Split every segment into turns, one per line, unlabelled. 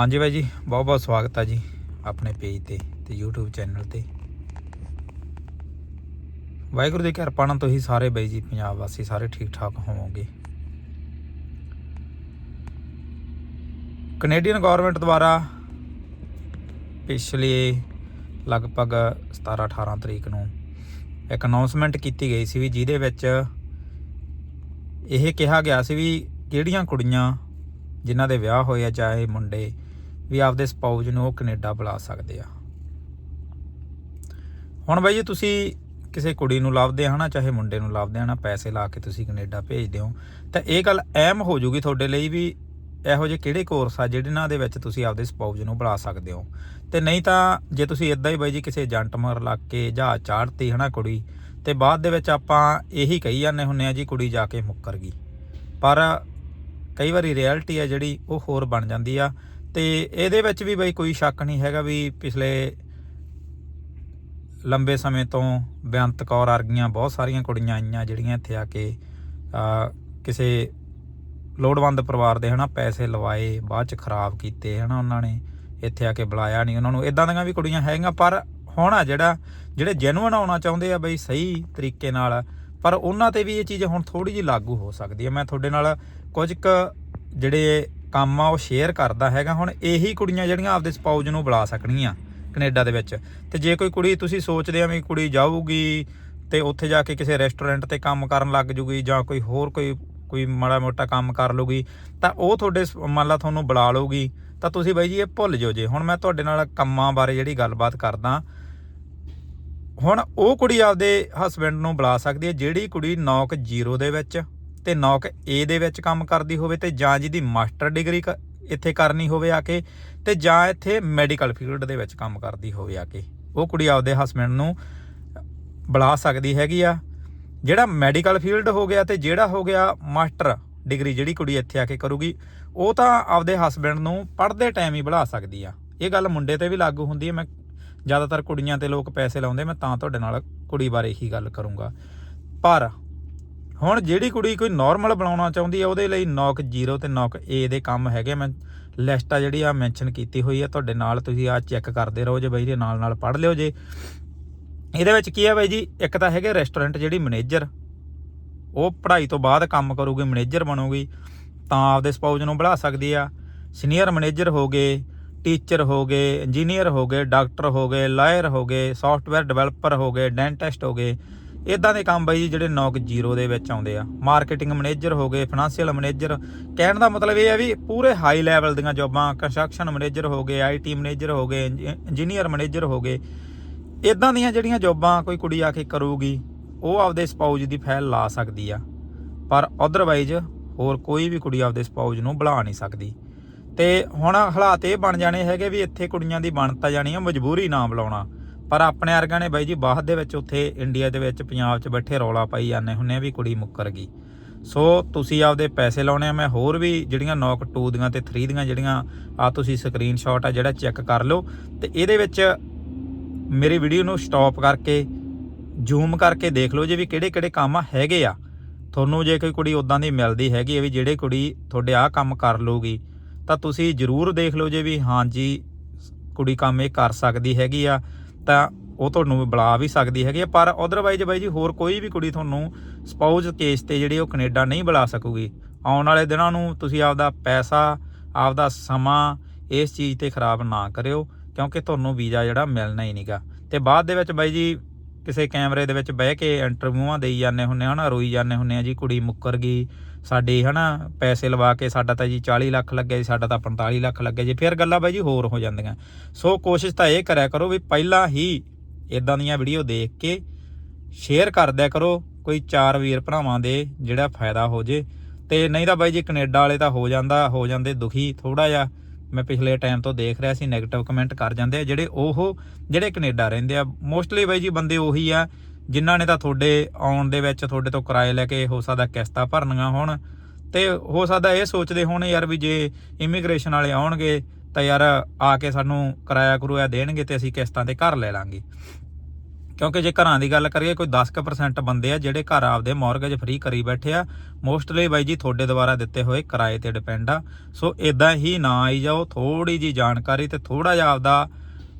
ਹਾਂਜੀ ਬਾਈ ਜੀ, ਬਹੁਤ ਬਹੁਤ ਸਵਾਗਤ ਹੈ ਜੀ ਆਪਣੇ ਪੇਜ ਤੇ ਤੇ YouTube ਚੈਨਲ ਤੇ। ਵਾਹਿਗੁਰੂ ਦੀ ਕਿਰਪਾ ਨਾਲ ਤੁਸੀਂ ਸਾਰੇ ਬਾਈ ਜੀ ਪੰਜਾਬ ਵਾਸੀ ਸਾਰੇ ਠੀਕ ਠਾਕ ਹੋਵੋਗੇ। ਕੈਨੇਡੀਅਨ ਗਵਰਨਮੈਂਟ ਦੁਆਰਾ ਪਿਛਲੇ ਲਗਭਗ 17 18 ਤਰੀਕ ਨੂੰ ਇੱਕ ਅਨਾਉਂਸਮੈਂਟ ਕੀਤੀ ਗਈ ਸੀ ਵੀ ਜਿਹਦੇ ਵਿੱਚ ਇਹ ਕਿਹਾ ਗਿਆ ਸੀ ਵੀ ਕਿਹੜੀਆਂ ਕੁੜੀਆਂ ਜਿਨ੍ਹਾਂ ਦੇ ਵਿਆਹ ਹੋਏ ਆ, ਚਾਹੇ ਮੁੰਡੇ ਵੀ ਆਪਦੇ ਸਪਾਊਜ ਨੂੰ ਉਹ ਕੈਨੇਡਾ ਬੁਲਾ ਸਕਦੇ ਆ। ਹੁਣ ਬਾਈ ਜੀ ਤੁਸੀਂ ਕਿਸੇ ਕੁੜੀ ਨੂੰ ਲੱਭਦੇ ਆ ਹਨਾ, ਚਾਹੇ ਮੁੰਡੇ ਨੂੰ ਲੱਭਦੇ ਆ ਨਾ ਪੈਸੇ ਲਾ ਕੇ ਤੁਸੀਂ ਕੈਨੇਡਾ ਭੇਜਦੇ ਹੋ, ਤਾਂ ਇਹ ਗੱਲ ਅਹਿਮ ਹੋ ਜੂਗੀ ਤੁਹਾਡੇ ਲਈ ਵੀ ਇਹੋ ਜਿਹੇ ਕਿਹੜੇ ਕੋਰਸ ਆ ਜਿਹਨਾਂ ਦੇ ਵਿੱਚ ਤੁਸੀਂ ਆਪਦੇ ਸਪਾਊਜ ਨੂੰ ਬੁਲਾ ਸਕਦੇ ਹੋ। ਤੇ ਨਹੀਂ ਤਾਂ ਜੇ ਤੁਸੀਂ ਇਦਾਂ ਹੀ ਬਾਈ ਜੀ ਕਿਸੇ ਏਜੰਟ ਮਰ ਲੱਗ ਕੇ ਜਹਾਜ਼ ਚਾੜਤੀ ਹਨਾ ਕੁੜੀ, ਤੇ ਬਾਅਦ ਦੇ ਵਿੱਚ ਆਪਾਂ ਇਹੀ ਕਹੀ ਜਾਂਦੇ ਹੁੰਨੇ ਆ ਜੀ ਕੁੜੀ ਜਾ ਕੇ ਮੁੱਕਰ ਗਈ। ਪਰ ਕਈ ਵਾਰੀ ਰਿਐਲਿਟੀ ਆ ਜਿਹੜੀ ਉਹ ਹੋਰ ਬਣ ਜਾਂਦੀ ਆ ਤੇ ਇਹਦੇ ਵਿੱਚ ਵੀ ਬਈ ਕੋਈ ਸ਼ੱਕ ਨਹੀਂ ਹੈਗਾ ਵੀ ਪਿਛਲੇ ਲੰਬੇ ਸਮੇਂ ਤੋਂ ਬੇਅੰਤ ਕੌਰ ਵਰਗੀਆਂ ਬਹੁਤ ਸਾਰੀਆਂ ਕੁੜੀਆਂ ਆਈਆਂ ਜਿਹੜੀਆਂ ਇੱਥੇ ਆ ਕੇ ਕਿਸੇ ਲੋੜਵੰਦ ਪਰਿਵਾਰ ਦੇ ਹਨਾ ਪੈਸੇ ਲਵਾਏ, ਬਾਅਦ ਚ ਖਰਾਬ ਕੀਤੇ ਹਨਾ ਉਹਨਾਂ ਨੇ, ਇੱਥੇ ਆ ਕੇ ਬੁਲਾਇਆ ਨਹੀਂ ਉਹਨਾਂ ਨੂੰ। ਇਦਾਂ ਦੀਆਂ ਵੀ ਕੁੜੀਆਂ ਹੈਗੀਆਂ, ਪਰ ਹੁਣ ਆ ਜਿਹੜਾ, ਜਿਹੜੇ ਜੈਨੂਇਨ ਆਉਣਾ ਚਾਹੁੰਦੇ ਆ ਬਈ ਸਹੀ ਤਰੀਕੇ ਨਾਲ, ਪਰ ਉਹਨਾਂ ਤੇ ਵੀ ਇਹ ਚੀਜ਼ ਹੁਣ ਥੋੜੀ ਜਿਹੀ ਲਾਗੂ ਹੋ ਸਕਦੀ ਹੈ ਮੈਂ ਤੁਹਾਡੇ ਨਾਲ ਕੁਝ ਕੁ ਜਿਹੜੇ ਕੰਮ ਆ, ਉਹ ਸ਼ੇਅਰ ਕਰਦਾ ਹੈਗਾ। ਹੁਣ ਇਹੀ ਕੁੜੀਆਂ ਜਿਹੜੀਆਂ ਆਪਦੇ ਸਪਾਊਜ ਨੂੰ ਬੁਲਾ ਸਕਣਗੀਆਂ ਕੈਨੇਡਾ ਦੇ ਵਿੱਚ। ਤੇ ਜੇ ਕੋਈ ਕੁੜੀ, ਤੁਸੀਂ ਸੋਚਦੇ ਆ ਵੀ ਕੁੜੀ ਜਾਊਗੀ ਤੇ ਉੱਥੇ ਜਾ ਕੇ ਕਿਸੇ ਰੈਸਟੋਰੈਂਟ ਤੇ ਕੰਮ ਕਰਨ ਲੱਗ ਜੂਗੀ ਜਾਂ ਕੋਈ ਹੋਰ ਕੋਈ ਕੋਈ ਮਾੜਾ ਮੋਟਾ ਕੰਮ ਕਰ ਲੂਗੀ ਤਾਂ ਉਹ ਤੁਹਾਡੇ ਸ- ਮੰਨ ਲਾ ਤੁਹਾਨੂੰ ਬੁਲਾ ਲਊਗੀ, ਤਾਂ ਤੁਸੀਂ ਬਾਈ ਜੀ ਇਹ ਭੁੱਲ ਜਾਓ ਜੇ। ਹੁਣ ਮੈਂ ਤੁਹਾਡੇ ਨਾਲ ਕੰਮਾਂ ਬਾਰੇ ਜਿਹੜੀ ਗੱਲਬਾਤ ਕਰਦਾ, ਹੁਣ ਉਹ ਕੁੜੀ ਆਪਦੇ ਹਸਬੰਡ ਨੂੰ ਬੁਲਾ ਸਕਦੀ ਹੈ, ਜਿਹੜੀ ਕੁੜੀ ਨੌਕ 0 ਦੇ ਵਿੱਚ ਤੇ ਨੌਕ ਏ ਦੇ ਵਿੱਚ ਕੰਮ ਕਰਦੀ ਹੋਵੇ ਤੇ ਜਾਂ ਜਿਹਦੀ ਮਾਸਟਰ ਡਿਗਰੀ ਕ- ਇੱਥੇ ਕਰਨੀ ਹੋਵੇ ਆ ਕੇ ਤੇ ਜਾਂ ਇੱਥੇ ਮੈਡੀਕਲ ਫੀਲਡ ਦੇ ਵਿੱਚ ਕੰਮ ਕਰਦੀ ਹੋਵੇ ਆ ਕੇ। ਉਹ ਕੁੜੀ ਆਪਦੇ ਹਸਬੰਡ ਨੂੰ ਬੁਲਾ ਸਕਦੀ ਹੈਗੀ ਆ। ਜਿਹੜਾ ਮੈਡੀਕਲ ਫੀਲਡ ਹੋ ਗਿਆ ਤੇ ਜਿਹੜਾ ਹੋ ਗਿਆ ਮਾਸਟਰ ਡਿਗਰੀ ਜਿਹੜੀ ਕੁੜੀ ਇੱਥੇ ਆ ਕੇ ਕਰੂਗੀ, ਉਹ ਤਾਂ ਆਪਦੇ ਹਸਬੰਡ ਨੂੰ ਪੜ੍ਹਦੇ ਟਾਈਮ ਹੀ ਬੁਲਾ ਸਕਦੀ ਆ। ਇਹ ਗੱਲ ਮੁੰਡੇ ਤੇ ਵੀ ਲਾਗੂ ਹੁੰਦੀ ਹੈ ਮੈਂ ਜ਼ਿਆਦਾਤਰ ਕੁੜੀਆਂ ਤੇ ਲੋਕ ਪੈਸੇ ਲਾਉਂਦੇ, ਮੈਂ ਤਾਂ ਤੁਹਾਡੇ ਨਾਲ ਕੁੜੀ ਬਾਰੇ ਹੀ ਗੱਲ ਕਰੂੰਗਾ। ਪਰ ਹੁਣ ਜਿਹੜੀ ਕੁੜੀ ਕੋਈ ਨਾਰਮਲ ਬਣਾਉਣਾ ਚਾਹੁੰਦੀ ਹੈ ਉਹਦੇ ਲਈ ਨੌਕ 0 ਤੇ ਨੌਕ A ਦੇ ਕੰਮ ਹੈਗੇ ਮੈਂ ਲਿਸਟ ਆ ਜਿਹੜੀ ਆ ਮੈਂਸ਼ਨ ਕੀਤੀ ਹੋਈ ਆ, ਤੁਹਾਡੇ ਨਾਲ ਤੁਸੀਂ ਆ ਚੈੱਕ ਕਰਦੇ ਰਹੋ ਜੇ ਬਾਈ ਦੇ ਨਾਲ ਨਾਲ ਪੜ੍ਹ ਲਿਓ ਜੇ। ਇਹਦੇ ਵਿੱਚ ਕੀ ਹੈ ਬਾਈ ਜੀ, ਇੱਕ ਤਾਂ ਹੈਗੇ ਰੈਸਟੋਰੈਂਟ ਜਿਹੜੀ ਮੈਨੇਜਰ ਉਹ ਪੜ੍ਹਾਈ ਤੋਂ ਬਾਅਦ ਕੰਮ ਕਰੂਗੀ ਮੈਨੇਜਰ ਬਣੂਗੀ, ਤਾਂ ਆਪਦੇ ਸਪਾਊਜ ਨੂੰ ਬੁਲਾ ਸਕਦੀ ਆ। ਸੀਨੀਅਰ ਮੈਨੇਜਰ ਹੋ ਗਏ ਟੀਚਰ ਹੋ ਗਏ ਇੰਜੀਨੀਅਰ ਹੋ ਗਏ ਡਾਕਟਰ ਹੋ ਗਏ ਲਾਇਰ ਹੋ ਗਏ ਸੌਫਟਵੇਅਰ ਡਿਵੈਲਪਰ ਹੋ ਗਏ ਡੈਂਟਿਸਟ ਹੋ ਗਏ। ਇਦਾਂ ਦੇ ਕੰਮ ਬਾਈ ਜੀ ਜਿਹੜੇ ਨੌਕ 0 ਦੇ ਵਿੱਚ ਆਉਂਦੇ ਆ। ਮਾਰਕੀਟਿੰਗ ਮੈਨੇਜਰ ਹੋ ਗਏ ਫਾਈਨੈਂਸੀਅਲ ਮੈਨੇਜਰ। ਕਹਿਣ ਦਾ ਮਤਲਬ ਇਹ ਹੈ ਵੀ ਪੂਰੇ ਹਾਈ ਲੈਵਲ ਦੀਆਂ ਜੌਬਾਂ ਕੰਸਟਰਕਸ਼ਨ ਮੈਨੇਜਰ ਹੋ ਗਏ ਆਈਟੀ ਮੈਨੇਜਰ ਹੋ ਗਏ ਇੰਜੀਨੀਅਰ ਮੈਨੇਜਰ ਹੋ ਗਏ। ਇਦਾਂ ਦੀਆਂ ਜਿਹੜੀਆਂ ਜੌਬਾਂ ਕੋਈ ਕੁੜੀ ਆ ਕੇ ਕਰੂਗੀ, ਉਹ ਆਪਦੇ ਸਪਾਊਜ ਦੀ ਫਾਈਲ ਲਾ ਸਕਦੀ ਆ। ਪਰ ਅਦਰਵਾਈਜ਼ ਹੋਰ ਕੋਈ ਵੀ ਕੁੜੀ ਆਪਦੇ ਸਪਾਊਜ ਨੂੰ ਬੁਲਾ ਨਹੀਂ ਸਕਦੀ। ਤੇ ਹੁਣ ਹਾਲਾਤ ਇਹ ਬਣ ਜਾਣੇ ਹੈਗੇ ਵੀ ਇੱਥੇ ਕੁੜੀਆਂ ਦੀ ਬਣਤਾ ਜਾਣੀ ਆ, ਮਜਬੂਰੀ ਨਾ ਬੁਲਾਉਣਾ। ਪਰ ਆਪਣੇ ਵਰਗਿਆਂ ਨੇ ਬਾਈ ਜੀ ਬਾਹਰ ਦੇ ਵਿੱਚ ਉੱਥੇ ਇੰਡੀਆ ਦੇ ਵਿੱਚ, ਪੰਜਾਬ 'ਚ ਬੈਠੇ ਰੌਲਾ ਪਾਈ ਜਾਂਦੇ ਹੁੰਨੇ ਆ ਵੀ ਕੁੜੀ ਮੁੱਕਰ ਗਈ। ਸੋ ਤੁਸੀਂ ਆਪਦੇ ਪੈਸੇ ਲਾਉਣੇ ਆ, ਮੈਂ ਹੋਰ ਵੀ ਜਿਹੜੀਆਂ ਨੌਕ 2 ਦੀਆਂ ਤੇ 3 ਦੀਆਂ ਜਿਹੜੀਆਂ ਆ ਤੁਸੀਂ ਸਕਰੀਨਸ਼ਾਟ ਆ ਜਿਹੜਾ ਚੈੱਕ ਕਰ ਲਓ ਤੇ ਇਹਦੇ ਵਿੱਚ ਮੇਰੀ ਵੀਡੀਓ ਨੂੰ ਸਟਾਪ ਕਰਕੇ ਜ਼ੂਮ ਕਰਕੇ ਦੇਖ ਲਓ ਜੇ ਵੀ ਕਿਹੜੇ ਕਿਹੜੇ ਕੰਮ ਹੈਗੇ ਆ। ਤੁਹਾਨੂੰ ਜੇ ਕੋਈ ਕੁੜੀ ਉਦਾਂ ਦੀ ਮਿਲਦੀ ਹੈਗੀ ਹੈ ਵੀ ਜਿਹੜੇ ਕੁੜੀ ਤੁਹਾਡੇ ਆਹ ਕੰਮ ਕਰ ਲੂਗੀ ਤਾਂ ਤੁਸੀਂ ਜਰੂਰ ਦੇਖ ਲਓ ਜੇ ਵੀ ਹਾਂਜੀ, ਕੁੜੀ ਕੰਮ ਇਹ ਕਰ ਸਕਦੀ ਹੈਗੀ ਆ। ਤਾਂ ਉਹ ਤੁਹਾਨੂੰ ਬੁਲਾ ਵੀ ਸਕਦੀ ਹੈਗੀ ਆ, ਪਰ ਅਦਰਵਾਈਜ਼ ਬਾਈ ਜੀ ਹੋਰ ਕੋਈ ਵੀ ਕੁੜੀ ਤੁਹਾਨੂੰ ਸਪਾਊਜ ਕੇਸ ਤੇ ਜਿਹੜੀ ਉਹ ਕੈਨੇਡਾ ਨਹੀਂ ਬੁਲਾ ਸਕੂਗੀ। ਆਉਣ ਵਾਲੇ ਦਿਨਾਂ ਨੂੰ ਤੁਸੀਂ ਆਪਦਾ ਪੈਸਾ, ਆਪਦਾ ਸਮਾਂ ਇਸ ਚੀਜ਼ ਤੇ ਖਰਾਬ ਨਾ ਕਰਿਓ, ਕਿਉਂਕਿ ਤੁਹਾਨੂੰ ਵੀਜ਼ਾ ਜਿਹੜਾ ਮਿਲਣਾ ਹੀ ਨਹੀਂਗਾ ਤੇ ਬਾਅਦ ਦੇ ਵਿੱਚ ਬਾਈ ਜੀ ਕਿਸੇ ਕੈਮਰੇ ਦੇ ਵਿੱਚ ਬਹਿ ਕੇ ਇੰਟਰਵਿਊਆਂ ਦੇਈ ਜਾਂਦੇ ਹੁੰਨੇ ਹਨਾ, ਰੋਈ ਜਾਂਦੇ ਹੁੰਨੇ ਆ ਜੀ, ਕੁੜੀ ਮੁੱਕਰ ਗਈ, ਸਾਡੇ, ਹਨਾ, ਪੈਸੇ ਲਵਾ ਕੇ ਸਾਡਾ ਤਾਂ ਜੀ 40 ਲੱਖ ਲੱਗਿਆ ਜੀ, ਸਾਡਾ ਤਾਂ 45 ਲੱਖ ਲੱਗਿਆ ਜੀ, ਫਿਰ ਗੱਲਾਂ ਬਾਈ ਜੀ ਹੋਰ ਹੋ ਜਾਂਦੀਆਂ। ਸੋ ਕੋਸ਼ਿਸ਼ ਤਾਂ ਇਹ ਕਰਿਆ ਕਰੋ ਵੀ ਪਹਿਲਾਂ ਹੀ ਇਦਾਂ ਦੀਆਂ ਵੀਡੀਓ ਦੇਖ ਕੇ ਸ਼ੇਅਰ ਕਰ ਦਿਆ ਕਰੋ, ਕੋਈ ਚਾਰ ਵੀਰ ਭਰਾਵਾਂ ਦੇ ਜਿਹੜਾ ਫਾਇਦਾ ਹੋ ਜੇ। ਤੇ ਨਹੀਂ ਤਾਂ ਬਾਈ ਜੀ ਕੈਨੇਡਾ ਵਾਲੇ ਤਾਂ ਹੋ ਜਾਂਦਾ, ਹੋ ਜਾਂਦੇ ਦੁਖੀ ਥੋੜਾ ਜਿਹਾ। ਮੈਂ ਪਿਛਲੇ ਟਾਈਮ ਤੋਂ ਦੇਖ ਰਿਹਾ ਸੀ 네ਗੇਟਿਵ ਕਮੈਂਟ ਕਰ ਜਾਂਦੇ ਆ, ਜਿਹੜੇ ਉਹ ਜਿਹੜੇ ਕੈਨੇਡਾ ਰਹਿੰਦੇ ਆ। ਮੋਸਟਲੀ ਬਾਈ ਜੀ ਬੰਦੇ ਉਹੀ ਆ, ਜਿਨ੍ਹਾਂ ਨੇ ਤਾਂ ਤੁਹਾਡੇ ਆਉਣ ਦੇ ਵਿੱਚ ਤੁਹਾਡੇ ਤੋਂ ਕਿਰਾਏ ਲੈ ਕੇ ਹੋ ਸਕਦਾ ਕਿਸ਼ਤਾਂ ਭਰਨੀਆਂ ਹੋਣ। ਤੇ ਹੋ ਸਕਦਾ ਇਹ ਸੋਚਦੇ ਹੋਣ ਯਾਰ ਵੀ ਜੇ ਇਮੀਗ੍ਰੇਸ਼ਨ ਵਾਲੇ ਆਉਣਗੇ, ਤਾਂ ਯਾਰ ਆ ਕੇ ਸਾਨੂੰ ਕਿਰਾਇਆ ਕਰੂਆ ਦੇਣਗੇ ਤੇ ਅਸੀਂ ਕਿਸ਼ਤਾਂ ਤੇ ਘਰ ਲੈ ਲਾਂਗੇ। ਕਿਉਂਕਿ ਜੇ ਘਰਾਂ ਦੀ ਗੱਲ ਕਰੀਏ, ਕੋਈ 10% ਬੰਦੇ ਆ ਜਿਹੜੇ ਘਰ ਆਪਦੇ ਮਾਰਗੇਜ ਫ੍ਰੀ ਕਰੀ ਬੈਠੇ ਆ। ਮੋਸਟਲੀ ਬਾਈ ਜੀ ਤੁਹਾਡੇ ਦੁਆਰਾ ਦਿੱਤੇ ਹੋਏ ਕਿਰਾਏ ਤੇ ਡਿਪੈਂਡ ਆ। ਸੋ ਇਦਾਂ ਹੀ ਨਾ ਆਈ ਜਾਓ ਥੋੜੀ ਜੀ ਜਾਣਕਾਰੀ ਤੇ ਥੋੜਾ ਜਿਹਾ ਆਪਦਾ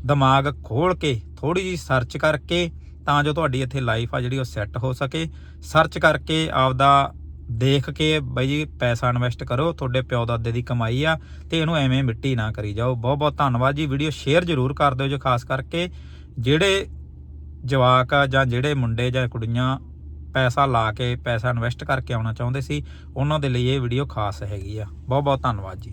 ਦਿਮਾਗ ਖੋਲ ਕੇ ਥੋੜੀ ਜੀ ਸਰਚ ਕਰਕੇ ਤਾਂ ਜੋ ਤੁਹਾਡੀ ਇੱਥੇ ਲਾਈਫ ਆ ਜਿਹੜੀ ਉਹ ਸੈੱਟ ਹੋ ਸਕੇ। ਸਰਚ ਕਰਕੇ ਆਪਦਾ ਦੇਖ ਕੇ ਬਾਈ ਜੀ ਪੈਸਾ ਇਨਵੈਸਟ ਕਰੋ, ਤੁਹਾਡੇ ਪਿਓ ਦਾਦੇ ਦੀ ਕਮਾਈ ਆ ਤੇ ਇਹਨੂੰ ਐਵੇਂ ਮਿੱਟੀ ਨਾ ਕਰੀ ਜਾਓ। ਬਹੁਤ ਬਹੁਤ ਧੰਨਵਾਦ ਜੀ। ਵੀਡੀਓ ਸ਼ੇਅਰ ਜ਼ਰੂਰ ਕਰ ਦਿਓ ਜੋ ਖਾਸ ਕਰਕੇ ਜਿਹੜੇ ਜਵਾਕ ਆ ਜਾਂ ਜਿਹੜੇ ਮੁੰਡੇ ਜਾਂ ਕੁੜੀਆਂ ਪੈਸਾ ਲਾ ਕੇ ਪੈਸਾ ਇਨਵੈਸਟ ਕਰਕੇ ਆਉਣਾ ਚਾਹੁੰਦੇ ਸੀ, ਉਹਨਾਂ ਦੇ ਲਈ ਇਹ ਵੀਡੀਓ ਖਾਸ ਹੈਗੀ ਆ। ਬਹੁਤ ਬਹੁਤ ਧੰਨਵਾਦ ਜੀ।